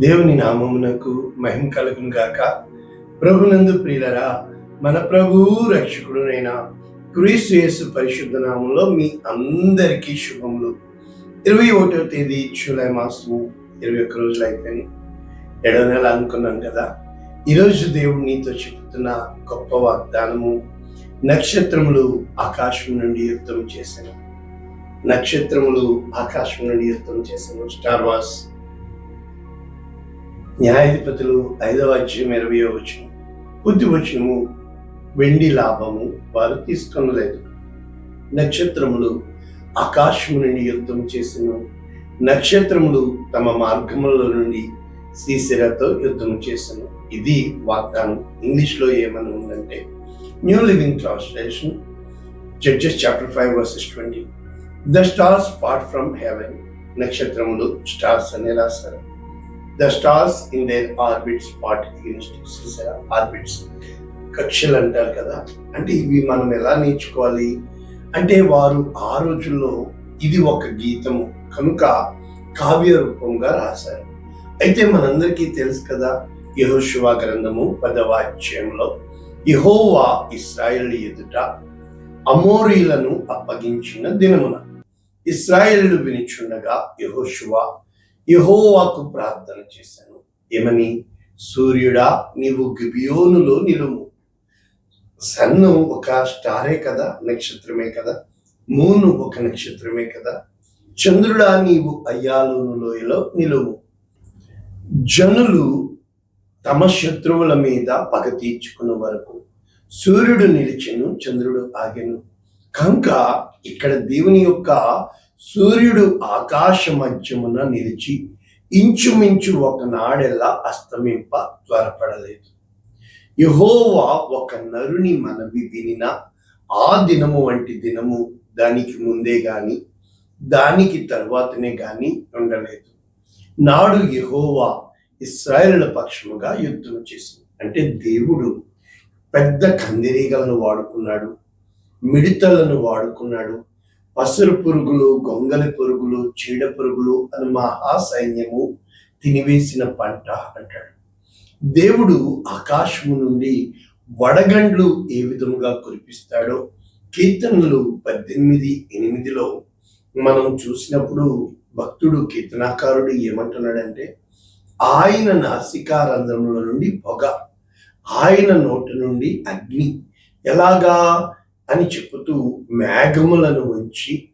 దేవుని నామమునకు మహిమ కలుగును గాక. ప్రభునందు ప్రియులరా మన ప్రభువు రక్షకుడునైన క్రీస్తు యేసు పరిశుద్ధ నామంలో మీ అందరికీ శుభములు. ఇరవై ఒకటో తేదీ జూలై మాసము ఇరవై ఒక్క రోజులు అయిపోయి ఏడో నెల అనుకున్నాం కదా. ఈరోజు దేవుడు నీతో చెబుతున్న గొప్ప వాగ్దానము నక్షత్రములు ఆకాశం నుండి యుద్ధం చేశాను. నక్షత్రములు ఆకాశం నుండి యుద్ధం చేశాను. స్టార్ వాస్ న్యాయాధిపతులు ఐదవ అధ్యయం ఇరవై వచ్చిన బుద్ధి వచ్చినము వెండి లాభము వారు తీసుకొనలేదు. నక్షత్రములు ఆకాశము నుండి యుద్ధం చేసిన. నక్షత్రములు తమ మార్గముల నుండి శ్రీశిరతో యుద్ధం చేశాను ఇది వాగ్దానం. ఇంగ్లీష్లో ఏమని ఉందంటే New Living Translation Judges chapter five verses twenty the stars fought from heaven నక్షత్రములు స్టార్స్ అని రాశారు. The stars in their orbits fought orbits కక్షలు అంటారు కదా. అంటే ఇవి మనం ఎలా నేర్చుకోవాలి? అంటే వారు ఆ రోజుల్లో ఇది ఒక గీతము. కనుక కావ్య రూపంగా రాశారు. అయితే మనందరికీ తెలుసు కదా యహోశివా గ్రంథము పదవ అధ్యాయంలో యహోవా ఇస్రాయేల్ ఎదుట అమోరీలను అప్పగించిన దినమున. ఇస్రాయేలు వినిచుండగా యహోశివా యహోవాకు ప్రార్థన చేశాను. ఏమని? సూర్యుడా నీవు గిబియోనులో నిలుము సన్ను ఒక స్టారే కదా నక్షత్రమే కదా. మూను ఒక నక్షత్రమే కదా. చంద్రుడా నీవు అయ్యాలోను లోయలో నిలువు. జనులు తమ శత్రువుల మీద పగ తీర్చుకున్న వరకు సూర్యుడు నిలిచెను చంద్రుడు ఆగెను. కనుక ఇక్కడ దేవుని యొక్క సూర్యుడు ఆకాశ మధ్యమున నిలిచి ఇంచుమించు ఒక నాడెల్లా అస్తమింప త్వరపడలేదు. యహోవా ఒక నరుని మనవి వినిన ఆ దినము వంటి దినము దానికి ముందే గాని దానికి తర్వాతనే గాని ఉండలేదు. నాడు యహోవా ఇస్రాయేళ్ళ పక్షముగా యుద్ధం చేసింది. అంటే దేవుడు పెద్ద కందిరీగలను వాడుకున్నాడు మిడతలను వాడుకున్నాడు పసరు పురుగులు గొంగలి పురుగులు చీడ పురుగులు అని మహా సైన్యము తినివేసిన పంట అంటాడు. దేవుడు ఆకాశము నుండి వడగండ్లు ఏ విధముగా కురిపిస్తాడో కీర్తనలు పద్దెనిమిది ఎనిమిదిలో మనం చూసినప్పుడు భక్తుడు కీర్తనాకారుడు ఏమంటున్నాడంటే ఆయన నాసికారంధ్రముల నుండి పొగ ఆయన నోటి నుండి అగ్ని. ఎలాగా? అని చెబుతూ మేఘములను ఉంచి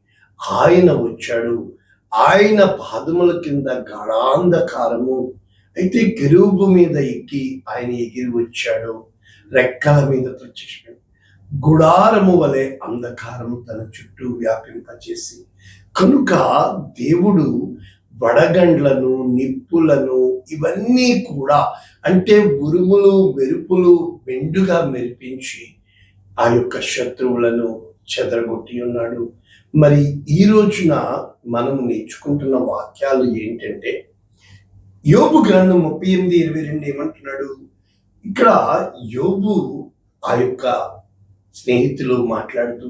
ఆయన వచ్చాడు. ఆయన పాదముల కింద గాఢాంధకారము. అయితే కెరూబు మీద ఎక్కి ఆయన ఎగిరి వచ్చాడు. రెక్కల మీద ప్రత్యక్షం గుడారము వలె అంధకారము తన చుట్టూ వ్యాపింపచేసి కనుక దేవుడు వడగండ్లను నిప్పులను ఇవన్నీ కూడా అంటే ఉరుములు మెరుపులు మెండుగా మెరిపించి ఆ యొక్క శత్రువులను చెదరగొట్టి ఉన్నాడు. మరి ఈ రోజున మనం నేర్చుకుంటున్న వాక్యాలు ఏంటంటే యోబు గ్రంథం ముప్పై ఎనిమిది ఇరవై రెండు ఏమంటున్నాడు? ఇక్కడ యోబు ఆ యొక్క స్నేహితులు మాట్లాడుతూ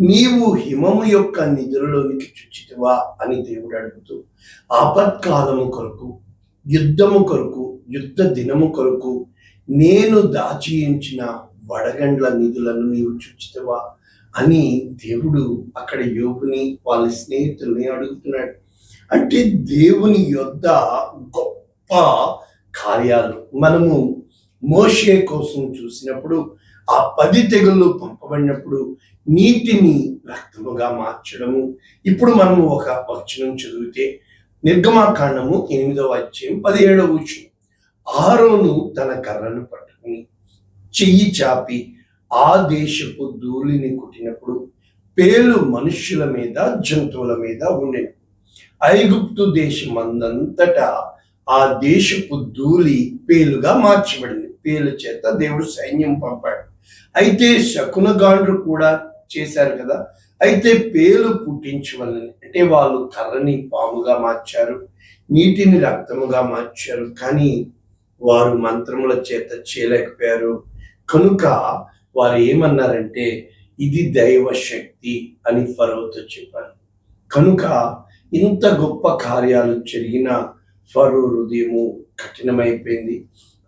నీవు హిమము యొక్క నిధులలోనికి చుచ్చితివా? అని దేవుడు అడుగుతూ ఆపత్కాలము కొరకు యుద్ధము కొరకు యుద్ధ దినము కొరకు నేను దాచియించిన వడగండ్ల నిధులను నీవు చూచితవా? అని దేవుడు అక్కడ యోగుని వాళ్ళ స్నేహితుల్ని అడుగుతున్నాడు. అంటే దేవుని యొద్ద గొప్ప కార్యాలు. మనము మోషే కోసం చూసినప్పుడు ఆ పది తెగుళ్ళు పంపబడినప్పుడు నీటిని రక్తముగా మార్చడము. ఇప్పుడు మనము ఒక వచనం చదివితే నిర్గమాకాండము ఎనిమిదవ అధ్యాయం పదిహేడవ వచనం. ఆరోను తన కర్రను పడు చెయ్యి చాపి ఆ దేశపు ధూళిని కుట్టినప్పుడు పేలు మనుష్యుల మీద జంతువుల మీద ఉండేది ఐగుప్తు దేశమందంతటా ఆ దేశపు ధూళి పేలుగా మార్చబడింది. పేలు చేత దేవుడు సైన్యం పంపాడు. అయితే శకునగాండ్రు కూడా చేశారు కదా. అయితే పేలు పుట్టించవలని అంటే వాళ్ళు కర్రని పాముగా మార్చారు నీటిని రక్తముగా మార్చారు. కానీ వారు మంత్రముల చేత చేయలేకపోయారు. కనుక వారు ఏమన్నారంటే ఇది దైవ శక్తి అని ఫరోతో చెప్పారు. కనుక ఇంత గొప్ప కార్యాలు జరిగిన ఫరో హృదయము కఠినమైపోయింది.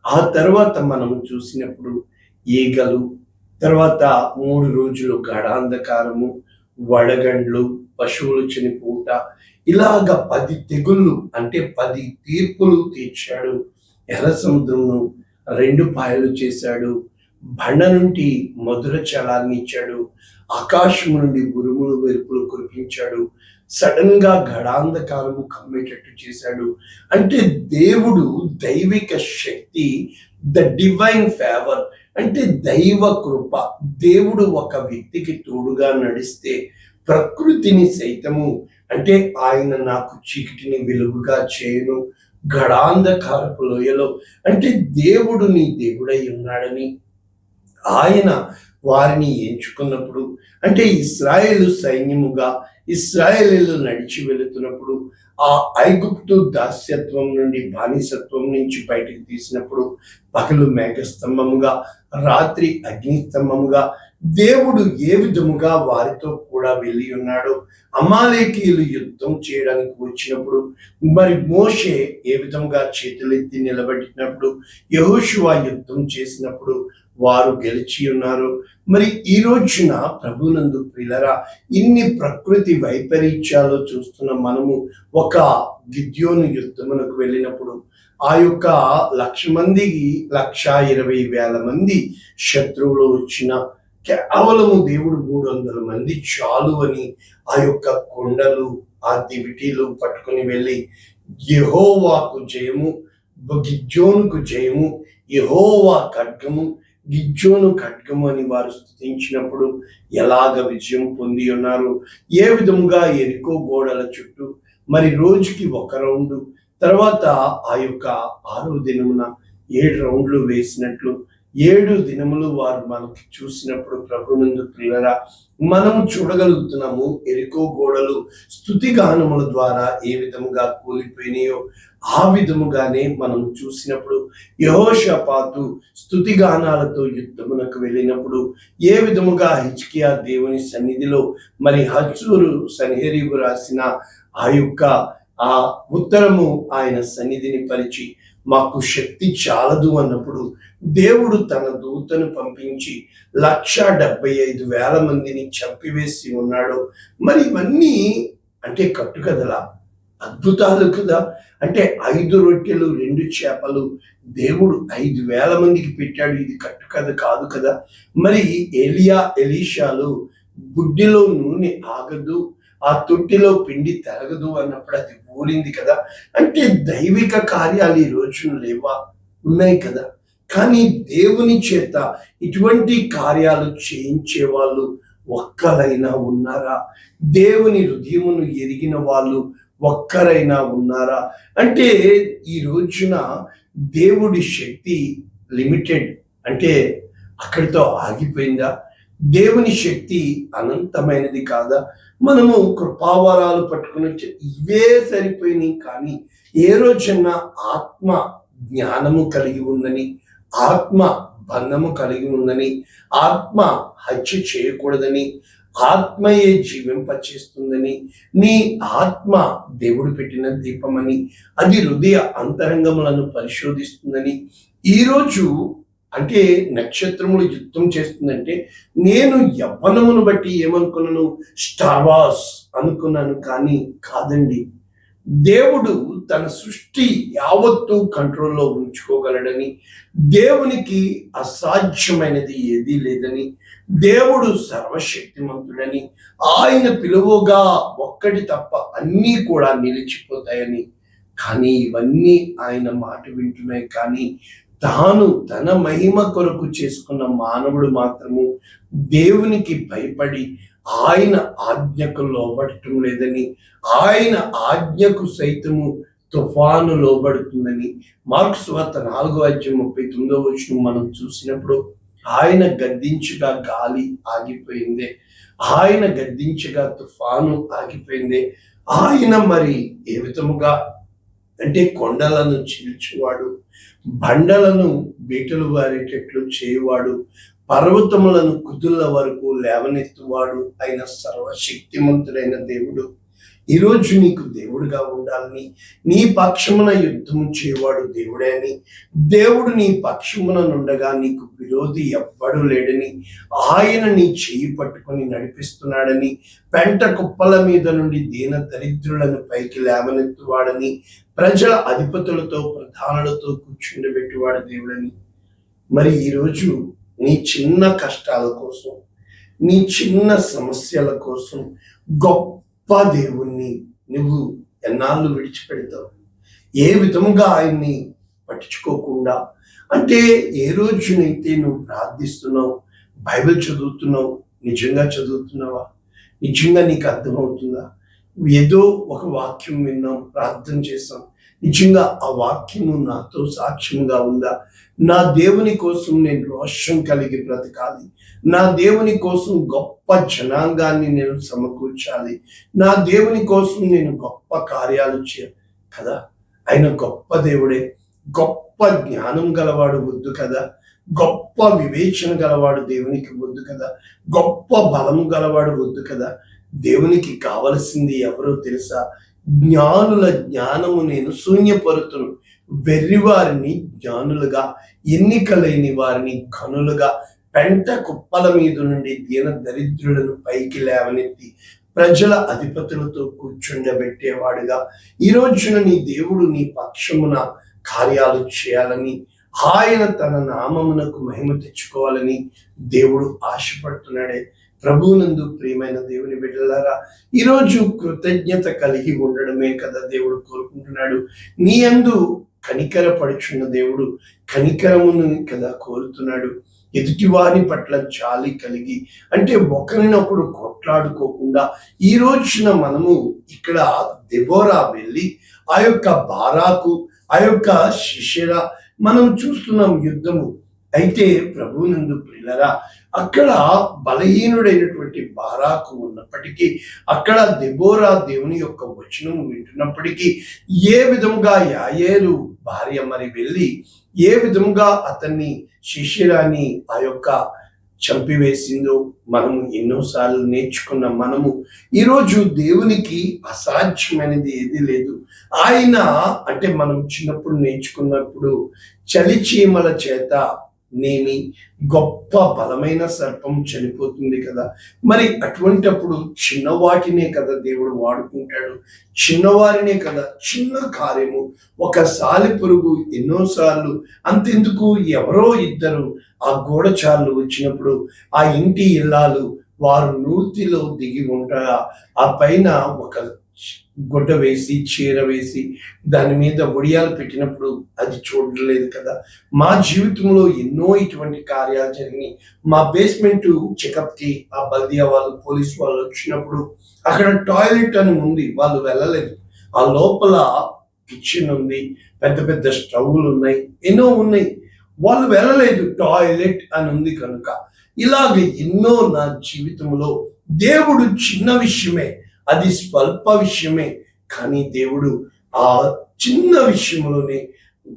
ఆ తర్వాత మనం చూసినప్పుడు ఈగలు తర్వాత మూడు రోజులు గడాంధకారము వడగండ్లు పశువులు చనిపోట ఇలాగ పది తెగుళ్ళు అంటే పది తీర్పులు తీర్చాడు. ఎర్ర సముద్రమును రెండు పాయలు చేశాడు. బండ నుండి మధుర చలాన్ని ఇచ్చాడు. ఆకాశం నుండి గురుములు వెరుపులు కురిపించాడు. సడన్గా గడాంధకారము కమ్మేటట్టు చేశాడు. అంటే దేవుడు దైవిక శక్తి ద డివైన్ ఫేవర్ అంటే దైవ కృప. దేవుడు ఒక వ్యక్తికి తోడుగా నడిస్తే ప్రకృతిని సైతము అంటే ఆయన నాకు చీకటిని వెలుగుగా చేయను. గడాంధకారపు లోయలో అంటే దేవుడు నీ దేవుడై ఉన్నాడని ఆయన వారిని ఎంచుకున్నప్పుడు అంటే ఇస్రాయేలు సైన్యముగా ఇస్రాయేలీలు నడిచి వెళుతున్నప్పుడు ఆ ఐగుప్తు దాస్యత్వం నుండి బానిసత్వం నుంచి బయటికి తీసినప్పుడు పగలు మేఘస్తంభముగా రాత్రి అగ్నిస్తంభముగా దేవుడు ఏ విధముగా వారితో కూడా వెళ్ళి ఉన్నాడు అమాలేకీయులు యుద్ధం చేయడానికి వచ్చినప్పుడు మరి మోషే ఏ విధంగా చేతులెత్తి నిలబెట్టినప్పుడు యహోషువా యుద్ధం చేసినప్పుడు వారు గెలిచి ఉన్నారు. మరి ఈ రోజున ప్రభునందు ప్రిలరా ఇన్ని ప్రకృతి వైపరీత్యాలు చూస్తున్న మనము ఒక గిద్యోను యుద్ధమునకు వెళ్ళినప్పుడు ఆ యొక్క లక్ష మందికి లక్ష ఇరవై వేల మంది శత్రువులు వచ్చిన కేవలము దేవుడు మూడు వందల మంది చాలు అని ఆ యొక్క కొండలు ఆ దివిటీలు పట్టుకుని వెళ్ళి యహోవాకు జయము గిద్యోనుకు జయము యహోవా ఖడ్గము గిజ్జోను ఖడ్గము అని వారు స్థుతించినప్పుడు ఎలాగ విజయం పొంది ఉన్నారు? ఏ విధముగా ఎరుకో గోడల చుట్టూ మరి రోజుకి ఒక రౌండ్ తర్వాత ఆ యొక్క ఆరో దినమున ఏడు రౌండ్లు వేసినట్లు ఏడు దినములు వారు మనకి చూసినప్పుడు ప్రభునందు ప్రియరా మనం చూడగలుగుతున్నాము ఎరుకో గోడలు స్థుతి గానముల ద్వారా ఏ విధముగా కూలిపోయినాయో. ఆ విధముగానే మనం చూసినప్పుడు యహోషపాతు స్థుతి గానాలతో యుద్ధమునకు వెళ్ళినప్పుడు ఏ విధముగా హిచ్కియా దేవుని సన్నిధిలో మరి హజూరు సన్హెరీబు రాసిన ఆ యొక్క ఆ ఉత్తరము ఆయన సన్నిధిని పరిచి మాకు శక్తి చాలదు అన్నప్పుడు దేవుడు తన దూతను పంపించి లక్ష డెబ్బై ఐదు వేల మందిని చంపివేసి ఉన్నాడు. మరి ఇవన్నీ అంటే కట్టుకథలా అద్భుతాలు కదా. అంటే ఐదు రొట్టెలు రెండు చేపలు దేవుడు ఐదు వేల మందికి పెట్టాడు. ఇది కట్టుకథ కాదు కదా మరి ఎలియా ఎలీషాలు బుడ్డిలో నూనె ఆగదు ఆ తొట్టిలో పిండి తరగదు అన్నప్పుడు అది ఊరింది కదా? అంటే దైవిక కార్యాలు ఈ రోజున లేవా? ఉన్నాయి కదా. కానీ దేవుని చేత ఇటువంటి కార్యాలు చేయించే వాళ్ళు ఒక్కరైనా ఉన్నారా? దేవుని హృదయమును ఎరిగిన వాళ్ళు ఒక్కరైనా ఉన్నారా? అంటే ఈ రోజున దేవుడి శక్తి లిమిటెడ్. అంటే అక్కడితో ఆగిపోయిందా? దేవుని శక్తి అనంతమైనది కాదా? మనము కృపావరాలు పట్టుకుని ఇవే సరిపోయినాయి కానీ ఏ రోజన్నా ఆత్మ జ్ఞానము కలిగి ఉందని ఆత్మ బంధము కలిగి ఉందని ఆత్మ హత్య చేయకూడదని ఆత్మయే జీవింపచేస్తుందని నీ ఆత్మ దేవుడు పెట్టిన దీపమని అది హృదయ అంతరంగములను పరిశోధిస్తుందని ఈరోజు అంటే నక్షత్రములు యుద్ధం చేస్తుందంటే నేను యవ్వనమును బట్టి ఏమనుకున్నాను? స్టార్వాస్ అనుకున్నాను కానీ కాదండి. దేవుడు తన సృష్టి యావత్తు కంట్రోల్లో ఉంచుకోగలడని దేవునికి అసాధ్యమైనది ఏదీ లేదని దేవుడు సర్వశక్తిమంతుడని ఆయన పిలువగా ఒక్కటి తప్ప అన్నీ కూడా నిలిచిపోతాయని. కానీ ఇవన్నీ ఆయన మాట వింటున్నాయి కానీ తాను తన మహిమ కొరకు చేసుకున్న మానవుడు మాత్రము దేవునికి భయపడి ఆయన ఆజ్ఞకు లోబడటం లేదని ఆయన ఆజ్ఞకు సైతము తుఫాను లోబడుతుందని మార్క్స్ వార్త నాలుగో అధ్యాయం ముప్పై తొమ్మిదో వచ్చిన మనం చూసినప్పుడు ఆయన గద్దించగా గాలి ఆగిపోయిందే. ఆయన గద్దించగా తుఫాను ఆగిపోయిందే. ఆయన మరి ఏ విధముగా అంటే కొండలను చీల్చువాడు బండలను బీటలు వారేటట్లు చేయువాడు పర్వతములను కుదుళ్ళ వరకు లేవనెత్తువాడు అయిన సర్వశక్తిమంతుడైన దేవుడు. ఈరోజు నీకు దేవుడుగా ఉండాలని నీ పక్షమున యుద్ధము చేయవాడు దేవుడే అని. దేవుడు నీ పక్షమున నుండగా నీకు విరోధి ఎవ్వడు లేడని. ఆయన నీ చేయి పట్టుకొని నడిపిస్తున్నాడని. పెంట కుప్పల మీద నుండి దీన దరిద్రులను పైకి లేవనెత్తువాడని. ప్రజల అధిపతులతో ప్రధానులతో కూర్చుండబెట్టేవాడు దేవుడని. మరి ఈరోజు నీ చిన్న కష్టాల కోసం నీ చిన్న సమస్యల కోసం గొప్ప దేవుణ్ణి నువ్వు ఎన్నాళ్ళు విడిచిపెడతావు? ఏ విధముగా ఆయన్ని పట్టించుకోకుండా? అంటే ఏ రోజునైతే నువ్వు ప్రార్థిస్తున్నావు బైబిల్ చదువుతున్నావు నిజంగా చదువుతున్నావా? నిజంగా నీకు అర్థమవుతుందా? ఏదో ఒక వాక్యం విన్నాం ప్రార్థన చేసాం నిజంగా ఆ వాక్యము నాతో సాక్ష్యంగా ఉందా? నా దేవుని కోసం నేను రోషం కలిగి బ్రతకాలి. నా దేవుని కోసం గొప్ప జనాంగాన్ని నేను సమకూర్చాలి. నా దేవుని కోసం నేను గొప్ప కార్యాలు చే కదా? ఆయన గొప్ప దేవుడే. గొప్ప జ్ఞానం గలవాడు వద్దు కదా? గొప్ప వివేచన గలవాడు దేవునికి వద్దు కదా? గొప్ప బలము గలవాడు వద్దు కదా? దేవునికి కావలసింది ఎవరో తెలుసా? జ్ఞానుల జ్ఞానము నేను శూన్యపరుతును. వెర్రి వారిని జ్ఞానులుగా ఎన్నికలేని వారిని కనులుగా పెంట కుప్పల మీద నుండి దీన దరిద్రులను పైకి లేవనెత్తి ప్రజల అధిపతులతో కూర్చుండబెట్టేవాడుగా. ఈ రోజున నీ దేవుడు నీ పక్షమున కార్యాలు చేయాలని ఆయన తన నామమునకు మహిమ తెచ్చుకోవాలని దేవుడు ఆశపడుతున్నాడే. ప్రభువునందు ప్రియమైన దేవుని బిడ్డలారా ఈరోజు కృతజ్ఞత కలిగి ఉండడమే కదా దేవుడు కోరుకుంటున్నాడు. నీ అందు కనికరపడుచున్న దేవుడు కనికరమును కదా కోరుతున్నాడు. ఎదుటివారి పట్ల జాలి కలిగి అంటే ఒకరినొకడు కొట్లాడుకోకుండా ఈ రోజున మనము ఇక్కడ దెబోరా వెళ్ళి ఆ యొక్క బారాకు ఆ యొక్క శిష్యరా మనం చూస్తున్నాం యుద్ధము. అయితే ప్రభువునందు ప్రిలరా అక్కడ బలహీనుడైనటువంటి బారాకు ఉన్నప్పటికీ అక్కడ దెబోరా దేవుని యొక్క వచనం వింటున్నప్పటికీ ఏ విధంగా యాయేరు భార్య మరి వెళ్ళి ఏ విధంగా అతన్ని శిష్యురాన్ని ఆ యొక్క చంపివేసిందో మనము ఎన్నోసార్లు నేర్చుకున్న మనము ఈరోజు దేవునికి అసాధ్యమైనది ఏది లేదు. ఆయన అంటే మనం చిన్నప్పుడు నేర్చుకున్నప్పుడు చలిచీమల చేత నేమి గొప్ప బలమైన సర్పం చనిపోతుంది కదా. మరి అటువంటప్పుడు చిన్నవాటినే కదా దేవుడు వాడుకుంటాడు. చిన్నవారినే కదా చిన్న కార్యము. ఒక సాలి పురుగు ఎన్నోసార్లు అంతెందుకు ఎవరో ఇద్దరు ఆ గోడచారులు వచ్చినప్పుడు ఆ ఇంటి ఇల్లాలు వారు నూతిలో దిగి ఉంటారా ఆ పైన ఒక గుడ్డ వేసి చీర వేసి దాని మీద ఒడియాలు పెట్టినప్పుడు అది చూడలేదు కదా. మా జీవితంలో ఎన్నో ఇటువంటి కార్యాలు జరిగినాయి. మా బేస్మెంట్ చెకప్కి ఆ బల్దియా వాళ్ళు పోలీస్ వాళ్ళు వచ్చినప్పుడు అక్కడ టాయిలెట్ అని ఉంది వాళ్ళు వెళ్ళలేదు. ఆ లోపల కిచెన్ ఉంది పెద్ద పెద్ద స్టవ్లు ఉన్నాయి ఎన్నో ఉన్నాయి. వాళ్ళు వెళ్ళలేదు టాయిలెట్ అని ఉంది కనుక. ఇలాగ ఎన్నో నా జీవితంలో దేవుడు చిన్న విషయమే. అది స్వల్ప విషయమే కానీ దేవుడు ఆ చిన్న విషయంలోనే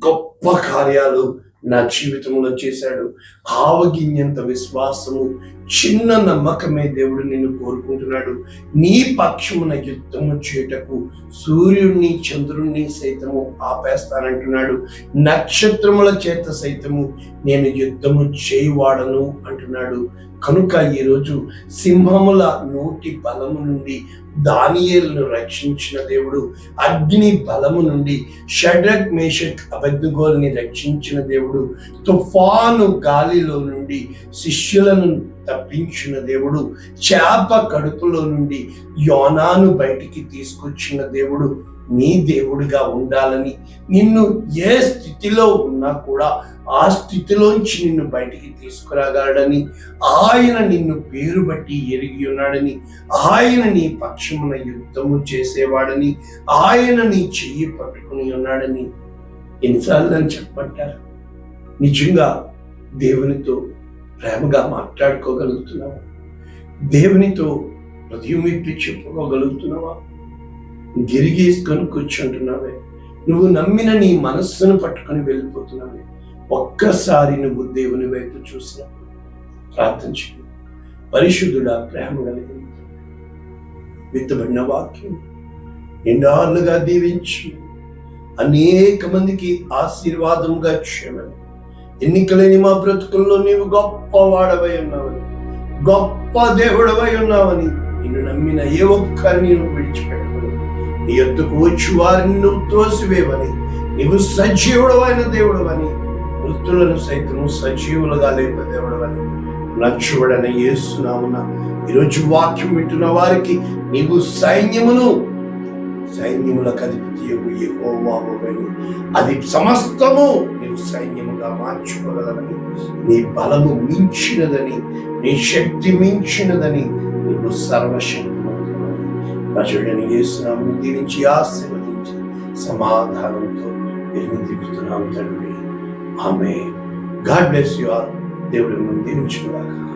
గొప్ప కార్యాలు నా జీవితంలో చేశాడు. ఆవగింజంత విశ్వాసము చిన్న నమ్మకమే దేవుడు నిన్ను కోరుకుంటున్నాడు. నీ పక్షమున యుద్ధము చేయుటకు సూర్యుణ్ణి చంద్రుణ్ణి సైతము ఆపేస్తానంటున్నాడు. నక్షత్రముల చేత సైతము నేను యుద్ధము చేయవాడను అంటున్నాడు. కనుక ఈరోజు సింహముల నోటి బలము నుండి దానియేలను రక్షించిన దేవుడు అగ్ని బలము నుండి షడ్రక్ మేషక్ అబద్దుగోల్ని రక్షించిన దేవుడు తుఫాను గాలిలో నుండి శిష్యులను తప్పించిన దేవుడు చేప కడుపులో నుండి యోనాను బయటికి తీసుకొచ్చిన దేవుడు నీ దేవుడిగా ఉండాలని నిన్ను ఏ స్థితిలో ఉన్నా కూడా ఆ స్థితిలోంచి నిన్ను బయటికి తీసుకురాగలడని ఆయన నిన్ను పేరు బట్టి ఎరిగి ఉన్నాడని ఆయన నీ పక్షమున యుద్ధము చేసేవాడని ఆయన నీ చెయ్యి పట్టుకుని ఉన్నాడని ఎన్నిసార్లు అని చెప్పంటారు నిజంగా దేవునితో ప్రేమగా మాట్లాడుకోగలుగుతున్నావా? దేవునితో హృదయం ఇప్పి చెప్పుకోగలుగుతున్నావా గిరిగేసుకొని కూర్చుంటున్నావే. నువ్వు నమ్మిన నీ మనస్సును పట్టుకొని వెళ్ళిపోతున్నావే. ఒక్కసారి నువ్వు దేవుని వైపు చూసినప్పుడు ప్రార్థన చేయి పరిశుద్ధుడా ప్రేమ కలిగింది విత్తబడిన వాక్యం నిండాలుగా దీవించి. అనేక మందికి ఆశీర్వాదంగా చేయమని ఎన్నికలేని మా బ్రతుకుల్లో నీవు గొప్ప వాడవై ఉన్నావని గొప్ప దేవుడవై ఉన్నావని నిన్ను నమ్మిన ఏ ఒక్కరిని నువ్వు విడిచిపెట్టమని నీ ఎద్దుకు వచ్చి వారిని నువ్వు తోసివేవని నీవు సజీవుడవైన దేవుడవని మృతులను సైతం సజీవులుగా లేప దేవుడవని నచ్చుబడని యేసునామున ఈరోజు వాక్యం వింటున్న వారికి నీవు సైన్యమును సైన్యములకు అధిపతి యెహోవావని అది సమస్తము నీవు సైన్యముగా మార్చుకోగలదని నీ బలము మించినదని నీ శక్తి మించినదని నీవు సర్వశక్తి ప్రజలని యేసునామను దీవించి ఆశీర్వదించి సమాధానంతో ఎన్ని తిప్పుతున్నాం తండ్రి. ఆమె గాడ్ బ్లెస్ యు ఆర్ దేవుడు ముందు దీవించుకున్నాక